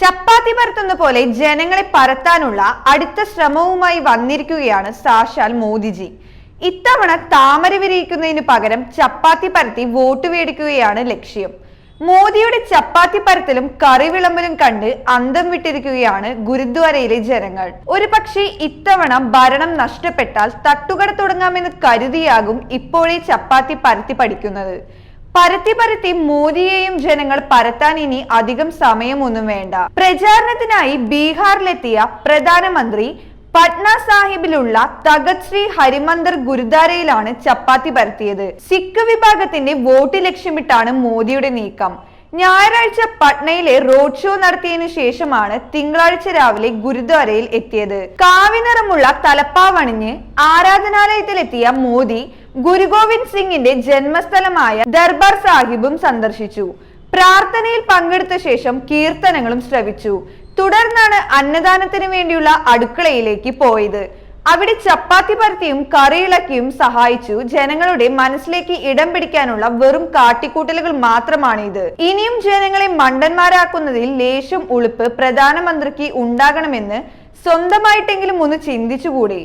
ചപ്പാത്തി പരത്തുന്ന പോലെ ജനങ്ങളെ പരത്താനുള്ള അടുത്ത ശ്രമവുമായി വന്നിരിക്കുകയാണ് സാക്ഷാൽ മോദിജി. ഇത്തവണ താമര വിരിയിക്കുന്നതിന് പകരം ചപ്പാത്തി പരത്തി വോട്ട് മേടിക്കുകയാണ് ലക്ഷ്യം. മോദിയുടെ ചപ്പാത്തി പരത്തലും കറി വിളമ്പലും കണ്ട് അന്തം വിട്ടിരിക്കുകയാണ് ഗുരുദ്വാരയിലെ ജനങ്ങൾ. ഒരു പക്ഷേ ഇത്തവണ ഭരണം നഷ്ടപ്പെട്ടാൽ തട്ടുകട തുടങ്ങാമെന്ന് കരുതിയാകും ഇപ്പോഴേ ചപ്പാത്തി പരത്തി പഠിക്കുന്നത്. പരത്തി പരത്തി മോദിയെയും ജനങ്ങൾ പരത്താൻ ഇനി അധികം സമയമൊന്നും വേണ്ട. പ്രചാരണത്തിനായി ബീഹാറിലെത്തിയ പ്രധാനമന്ത്രി പട്ന സാഹിബിലുള്ള തഗത് ശ്രീ ഹരിമന്ദർ ഗുരുദ്വാരയിലാണ് ചപ്പാത്തി പരത്തിയത്. സിഖ് വിഭാഗത്തിന്റെ വോട്ട് ലക്ഷ്യമിട്ടാണ് മോദിയുടെ നീക്കം. ഞായറാഴ്ച പട്നയിലെ റോഡ് ഷോ നടത്തിയതിനു ശേഷമാണ് തിങ്കളാഴ്ച രാവിലെ ഗുരുദ്വാരയിൽ എത്തിയത്. കാവിനിറമുള്ള തലപ്പാവണിഞ്ഞ് ആരാധനാലയത്തിലെത്തിയ മോദി ഗുരു ഗോവിന്ദ് സിംഗിന്റെ ജന്മസ്ഥലമായ ദർബാർ സാഹിബും സന്ദർശിച്ചു. പ്രാർത്ഥനയിൽ പങ്കെടുത്ത ശേഷം കീർത്തനങ്ങളും ശ്രവിച്ചു. തുടർന്നാണ് അന്നദാനത്തിന് വേണ്ടിയുള്ള അടുക്കളയിലേക്ക് പോയത്. അവിടെ ചപ്പാത്തി പരത്തിയും കറിയിളക്കിയും സഹായിച്ചു. ജനങ്ങളുടെ മനസ്സിലേക്ക് ഇടം പിടിക്കാനുള്ള വെറും കാട്ടിക്കൂട്ടലുകൾ മാത്രമാണ് ഇത് ഇനിയും ജനങ്ങളെ മണ്ടന്മാരാക്കുന്നതിൽ ലേശം ഉളുപ്പ് പ്രധാനമന്ത്രിക്ക് ഉണ്ടാകണമെന്ന് സ്വന്തമായിട്ടെങ്കിലും ഒന്ന് ചിന്തിച്ചുകൂടി?